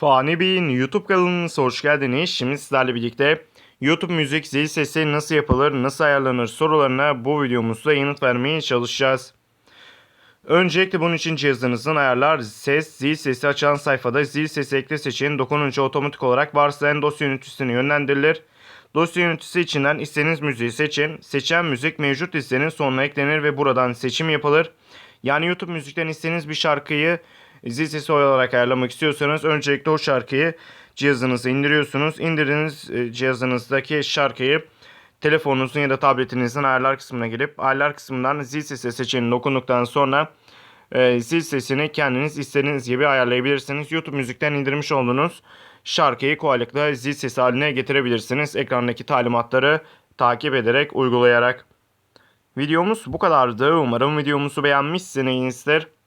Fani Bey'in YouTube kanalınıza hoş geldiniz. Şimdi sizlerle birlikte YouTube müzik zil sesi nasıl yapılır, nasıl ayarlanır sorularına bu videomuzda yanıt vermeye çalışacağız. Öncelikle bunun için cihazınızın ayarlar, ses, zil sesi açılan sayfada zil sesi ekle seçeneğini dokununca otomatik olarak varsayılan dosya yöneticisine yönlendirilir. Dosya yöneticisi içinden istediğiniz müziği seçin. Seçen müzik mevcut listenin sonuna eklenir ve buradan seçim yapılır. Yani YouTube müzikten istediğiniz bir şarkıyı zil sesi olarak ayarlamak istiyorsanız öncelikle o şarkıyı cihazınıza indiriyorsunuz. İndirdiğiniz e, cihazınızdaki şarkıyı telefonunuzun ya da tabletinizin ayarlar kısmına gelip ayarlar kısmından zil sesi seçeneğine dokunduktan sonra e, zil sesini kendiniz istediğiniz gibi ayarlayabilirsiniz. YouTube müzikten indirmiş olduğunuz şarkıyı kolaylıkla zil sesi haline getirebilirsiniz. Ekrandaki talimatları takip ederek uygulayarak. Videomuz bu kadardı. Umarım videomuzu beğenmişsinizdir.